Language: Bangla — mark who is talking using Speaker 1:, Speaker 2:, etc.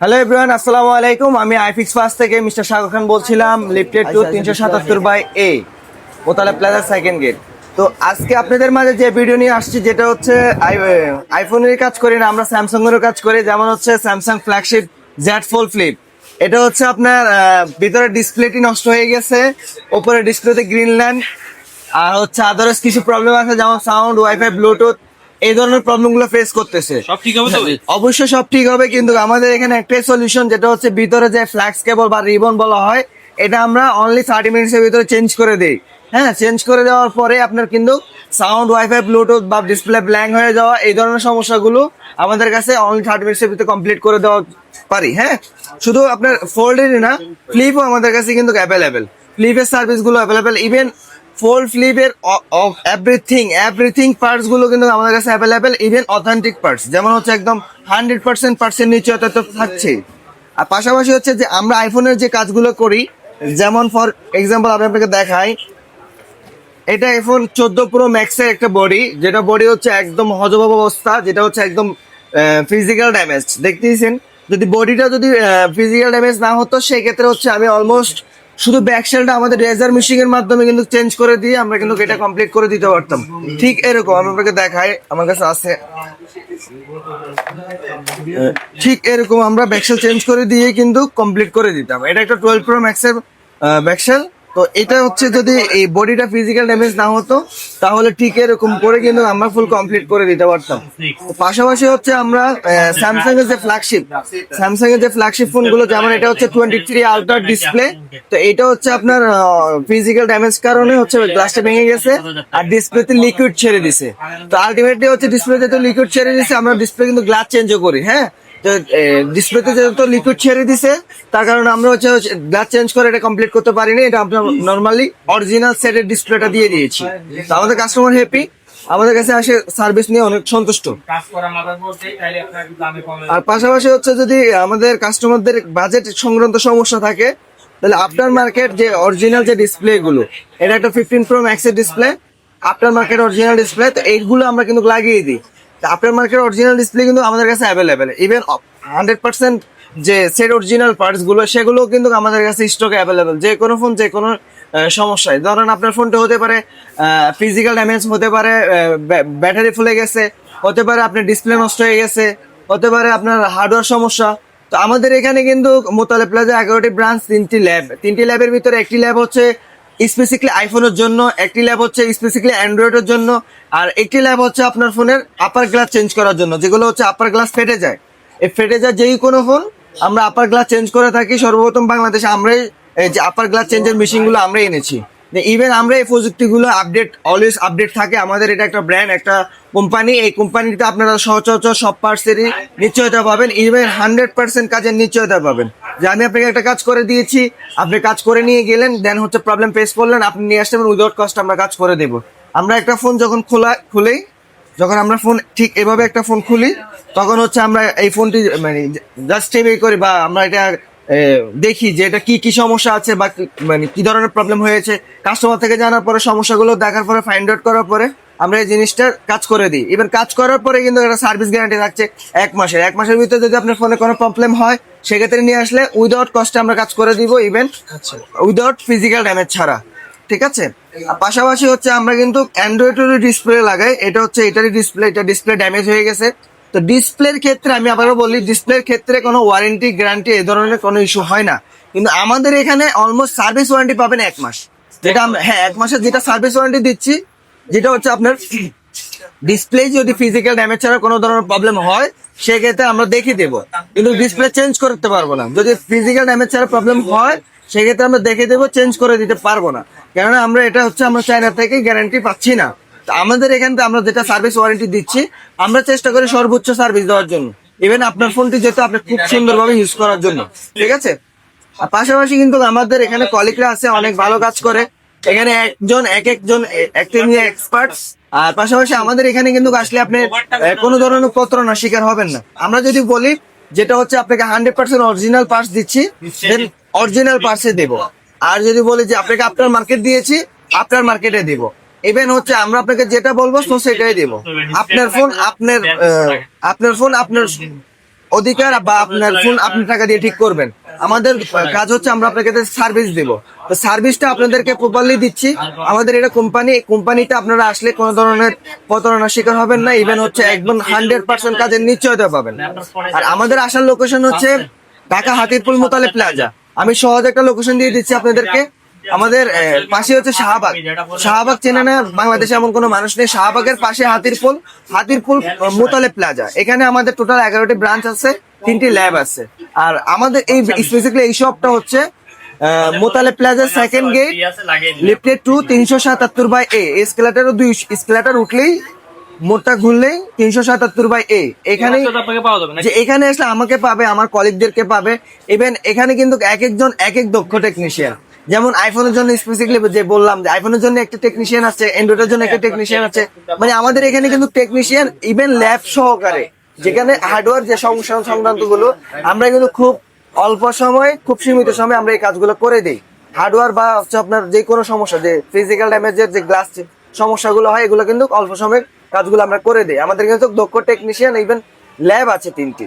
Speaker 1: হ্যালো এভরিওয়ান আসসালামু আলাইকুম। আমি আইফিক্স ফার্স্ট থেকে মিস্টার শাহরুখ খান বলছিলাম লিফটেড টু তিনশো সাতাত্তর by A Motalib plaza second gate তো আজকে আপনাদের মাঝে যে ভিডিও নিয়ে আসছি যেটা হচ্ছে আই- আইফোনের কাজ করি না আমরা স্যামসাং এরও কাজ করি। যেমন হচ্ছে Samsung flagship Z fold flip এটা হচ্ছে আপনার ভিতরে ডিসপ্লেটি নষ্ট হয়ে গেছে ওপরে ডিসপ্লেতে গ্রিন ল্যান্ড আর হচ্ছে আদারস কিছু প্রবলেম আছে যেমন সাউন্ড ওয়াইফাই ব্লুটুথ এই ধরনের প্রবলেমগুলো ফেস করতেছে।
Speaker 2: সব ঠিক হবে তো?
Speaker 1: অবশ্যই সব ঠিক হবে কিন্তু আমাদের এখানে একটাই সলিউশন যেটা হচ্ছে ভিতরে যে ফ্ল্যাক্স কেবল বা রিবন বলা হয় এটা আমরা অনলি থার্টি মিনিটসের ভিতরে চেঞ্জ করে দিই। হ্যাঁ চেঞ্জ করে দেওয়ার পরে আপনার কিন্তু সাউন্ড ওয়াইফাই ব্লুটুথ বা ডিসপ্লে ব্ল্যাঙ্ক হয়ে যাওয়া এই ধরনের সমস্যাগুলো আমাদের কাছে অনলি থার্টি মিনিটসের ভিতরে কমপ্লিট করে দেওয়া পারি হ্যাঁ? শুধু আপনার ফোল্ডেরই না ফ্লিপও আমাদের কাছে কিন্তু অ্যাভেলেবেল ফ্লিপের সার্ভিসগুলো অ্যাভেলেবেল ইভেন ফোল্ড ফ্লিপের এভরিথিং এভরিথিং পার্টসগুলো কিন্তু আমাদের কাছে অ্যাভেলেবেল ইভেন অথেন্টিক পার্টস যেমন হচ্ছে একদম হান্ড্রেড পার্সেন্ট পার্সেন্ট নিশ্চয়তা তো থাকছে আর পাশাপাশি হচ্ছে যে আমরা আইফোনের যে কাজগুলো করি, যেমন ফর এক্সাম্পল আমি আপনাকে দেখাই, এটা আইফোন চোদ্দ প্রো ম্যাক্সের একটা বডি যেটা বডি হচ্ছে একদম হজবাব অবস্থা, যেটা হচ্ছে একদম ফিজিক্যাল ড্যামেজ দেখতেইছেন যদি বডিটা যদি ফিজিক্যাল ড্যামেজ না হতো, সেই ক্ষেত্রে হচ্ছে আমি অলমোস্ট শুধু ব্যাক সেলটা আমাদের রেজার মেশিং এর মাধ্যমে কিন্তু চেঞ্জ করে দিয়ে আমরা কিন্তু এটা কমপ্লিট করে দিতে পারতাম। ঠিক এরকম আমি আপনাকে দেখাই, আমার কাছে আছে। ঠিক এরকম আমরা ব্যাকসেল চেঞ্জ করে দিয়ে কিন্তু কমপ্লিট করে দিতাম। এটা একটা টুয়েলভ প্রো ম্যাক্সের ব্যাকসেল তো এটা হচ্ছে যদি এই বডিটা ফিজিক্যাল ড্যামেজ না হতো, তাহলে ঠিক এরকম করে কিন্তু আমরা ফুল কমপ্লিট করে দিতে পারতাম। পাশাপাশি হচ্ছে আমরা স্যামসাং এর যে ফ্ল্যাগশিপ স্যামসাং এর যে ফ্ল্যাগশিপ ফোনগুলো যেমন এটা হচ্ছে টোয়েন্টি থ্রি আলট্রা ডিসপ্লে তো এটা হচ্ছে আপনার ফিজিক্যাল ড্যামেজ কারণে হচ্ছে গ্লাসটা ভেঙে গেছে, আর ডিসপ্লেতে লিকুইড ছেড়ে দিছে। তো আলটিমেটলি হচ্ছে ডিসপ্লেতে তো লিকুইড ছেড়ে দিছে, আমরা ডিসপ্লে কিন্তু গ্লাস চেঞ্জও করি হ্যাঁ? ডিসপ্লেতে যেহেতু লিকুইড ছেড়ে দিছে, তার কারণে আমরা হচ্ছে গ্লাস চেঞ্জ করে এটা কমপ্লিট করতে পারিনি। এটা আমরা নর্মালি অরিজিনাল সেটের ডিসপ্লেটা দিয়ে দিয়েছি। আমাদের কাস্টমার হ্যাপি আমাদের কাছে আসে সার্ভিস নিয়ে অনেক সন্তুষ্ট। আর পাশাপাশি হচ্ছে যদি আমাদের কাস্টমারদের বাজেট সংক্রান্ত সমস্যা থাকে, তাহলে আফটার মার্কেট যে অরিজিনাল যে ডিসপ্লে গুলো এটা একটা ফিফটিন প্রো ম্যাক্সের display after market original display তো এইগুলো আমরা কিন্তু লাগিয়ে দিই। আফটার মার্কেট অরিজিনাল ডিসপ্লে কিন্তু আমাদের কাছে অ্যাভেলেবেল ইভেন হান্ড্রেড পার্সেন্ট যে সেট অরিজিনাল পার্টসগুলো সেগুলো কিন্তু আমাদের কাছে স্টকে অ্যাভেলেবেল যে কোনো ফোন যে কোনো সমস্যায়। ধরেন আপনার ফোনটা হতে পারে ফিজিক্যাল ড্যামেজ হতে পারে ব্যাটারি ফুলে গেছে, হতে পারে আপনার ডিসপ্লে নষ্ট হয়ে গেছে, হতে পারে আপনার হার্ডওয়্যার সমস্যা। তো আমাদের এখানে কিন্তু মোতালে প্লাজা এগারোটি ব্রাঞ্চ তিনটি ল্যাব তিনটি ল্যাবের ভিতরে একটি ল্যাব হচ্ছে স্পেসিক্যালি আইফোনের জন্য, একটি ল্যাব হচ্ছে স্পেসিক্যালি অ্যান্ড্রয়েডের জন্য, আর একটি ল্যাব হচ্ছে আপনার ফোনের আপার গ্লাস চেঞ্জ করার জন্য, যেগুলো হচ্ছে আপার গ্লাস ফেটে যায়। এই ফেটে যায় যেই কোনো ফোন আমরা আপার গ্লাস চেঞ্জ করে থাকি, সর্বপ্রথম বাংলাদেশে আমরাই, এই যে আপার গ্লাস চেঞ্জের মেশিনগুলো আমরাই এনেছি। ইভেন আমরা এই প্রযুক্তিগুলো আপডেট অলওয়েজ আপডেট থাকে। আমাদের এটা একটা ব্র্যান্ড একটা কোম্পানি এই কোম্পানিতে আপনারা সচরাচর সব পার্টসেরই নিশ্চয়তা পাবেন। ইভেন হান্ড্রেড পার্সেন্ট কাজের নিশ্চয়তা পাবেন। যে আমি আপনাকে একটা কাজ করে দিয়েছি, আপনি কাজ করে নিয়ে গেলেন দেন হচ্ছে প্রবলেম ফেস করলেন, আপনি নিয়ে আসতে উইদাউট কস্ট আমরা কাজ করে দেব। আমরা একটা ফোন যখন খোলা, খুলেই, যখন আমরা ফোন ঠিক এভাবে একটা ফোন খুলি, তখন হচ্ছে আমরা এই ফোনটি মানে জাস্ট টেবে করি বা আমরা এটা দেখি যে এটা কি কি সমস্যা আছে বা মানে কি ধরনের প্রবলেম হয়েছে। কাস্টমার থেকে জানার পরে সমস্যাগুলো দেখার পরে ফাইন্ড আউট করার পরে আমরা এই জিনিসটা কাজ করে দিই। এবার কাজ করার পরে কিন্তু একটা সার্ভিস গ্যারান্টি থাকছে এক মাসের। এক মাসের ভিতরে যদি আপনার ফোনে কোনো প্রবলেম হয় সেক্ষেত্রে নিয়ে আসলে উইদাউট কস্টে আমরা কাজ করে দিব ইভেন উইদাউট ফিজিক্যাল ড্যামেজ ছাড়া। ঠিক আছে? পাশাপাশি হচ্ছে আমরা কিন্তু অ্যান্ড্রয়েডের ডিসপ্লে লাগাই। এটা হচ্ছে এটারই ডিসপ্লে এটা ডিসপ্লে ড্যামেজ হয়ে গেছে। তো ডিসপ্লের ক্ষেত্রে আমি আবারও বলি ডিসপ্লের ক্ষেত্রে কোনো ওয়ারেন্টি গ্যারান্টি এ ধরনের কোনো ইস্যু হয় না। কিন্তু আমাদের এখানে অলমোস্ট সার্ভিস ওয়ারেন্টি পাবেন এক মাস। যেটা হ্যাঁ এক মাসের যেটা সার্ভিস ওয়ারেন্টি দিচ্ছি, যেটা হচ্ছে আপনার ডিসপ্লে যদি ফিজিক্যাল ড্যামেজ ছাড়া কোনো ধরনের প্রবলেম হয়, সেক্ষেত্রে আমরা দেখিয়ে দেবো। কিন্তু ডিসপ্লে চেঞ্জ করতে পারব না। যদি ফিজিক্যাল ড্যামেজ ছাড়া প্রবলেম হয়, সেক্ষেত্রে আমরা দেখে দেবো চেঞ্জ করে দিতে পারব না। কেননা আমরা এটা হচ্ছে আমরা চায়না থেকে গ্যারান্টি পাচ্ছি না। আমাদের এখান থেকে আমরা যেটা সার্ভিস ওয়ারেন্টি দিচ্ছি, আমরা চেষ্টা করি সর্বোচ্চ সার্ভিস দেওয়ার জন্য। ইভেন আপনার ফোনটি যেহেতু আপনি খুব সুন্দরভাবে ইউজ করার জন্য। ঠিক আছে? পাশাপাশি কিন্তু আমাদের এখানে কলিগরা আছে, অনেক ভালো কাজ করে। এখানে একজন, এক একজন একটা এক্সপার্ট আর পাশাপাশি আমাদের এখানে কিন্তু আসলে আপনি কোনো ধরনের প্রতারণা শিকার হবেন না। আমরা যদি বলি, যেটা হচ্ছে আপনাকে হান্ড্রেড পার্সেন্ট অরিজিনাল পার্টস দিচ্ছি অরিজিনাল পার্টসে দেব। আর যদি বলি যে, আপনাকে আপনার মার্কেট দিয়েছি, আপনার মার্কেটে দেব। ইভেন হচ্ছে আমরা আপনাকে যেটা বলব তো সেটাই দেব। আপনার ফোন আপনার আপনার ফোন আপনার অধিকার বা আপনার ফোন আপনি টাকা দিয়ে ঠিক করবেন। আমাদের কাজ হচ্ছে আমরা আপনাকে সার্ভিস দেব। তো সার্ভিসটা আপনাদেরকে প্রপারলি দিচ্ছি। আমাদের এটা কোম্পানি এই কোম্পানিতে আপনারা আসলে কোনো ধরনের প্রতারণার শিকার হবেন না। ইভেন হচ্ছে একদম হান্ড্রেড পার্সেন্ট কাজের নিশ্চয়তা পাবেন। আর আমাদের আসার লোকেশন হচ্ছে ঢাকা হাতিরপুল মোতালে প্লাজা আমি সহজ একটা লোকেশন দিয়ে দিচ্ছি আপনাদেরকে। আমাদের পাশে হচ্ছে শাহবাগ। শাহবাগ চেনে না বাংলাদেশে এমন কোনো মানুষ নেই। শাহবাগের পাশে হাতিরপুল হাতিরপুল আহ, মোতালে প্লাজা। এখানে আমাদের টোটাল এগারোটি ব্রাঞ্চ আছে তিনটি ল্যাব আছে। আর আমাদের এই স্পেসিফিকলি এই শপটা হচ্ছে Motaleb plaza second gate lifted two তিনশো সাতাত্তর বাই এ স্কেলেটারও দুই স্কেলেটার উঠলেই মোটটা ঘুরলেই তিনশো সাতাত্তর বাই এ এখানেই
Speaker 2: আপনাকে পাওয়া যাবে না
Speaker 1: যে এখানে আসলে আমাকে পাবে আমার কলিগদেরকে পাবে। ইভেন এখানে কিন্তু এক একজন এক এক দক্ষ টেকনিশিয়ান যেমন আইফোনের জন্য স্পেসিফিকলি যে বললাম যে আইফোনের জন্য একটা টেকনিশিয়ান আছে অ্যান্ড্রয়েডের জন্য একটা টেকনিশিয়ান আছে। মানে আমাদের এখানে কিন্তু টেকনিশিয়ান ইভেন ল্যাব সহকারে, যেখানে হার্ডওয়্যার যে সমস্যা সংক্রান্তগুলো আমরা কিন্তু খুব অল্প সময়, খুব সীমিত সময় আমরা এই কাজগুলো করে দিই। হার্ডওয়্যার বা হচ্ছে আপনার যে কোনো সমস্যা, যে ফিজিক্যাল ড্যামেজের যে গ্লাস সমস্যাগুলো হয়, এগুলো কিন্তু অল্প সময় কাজগুলো আমরা করে দিই। আমাদের কিন্তু দক্ষ টেকনিশিয়ান ইভেন ল্যাব আছে তিনটি।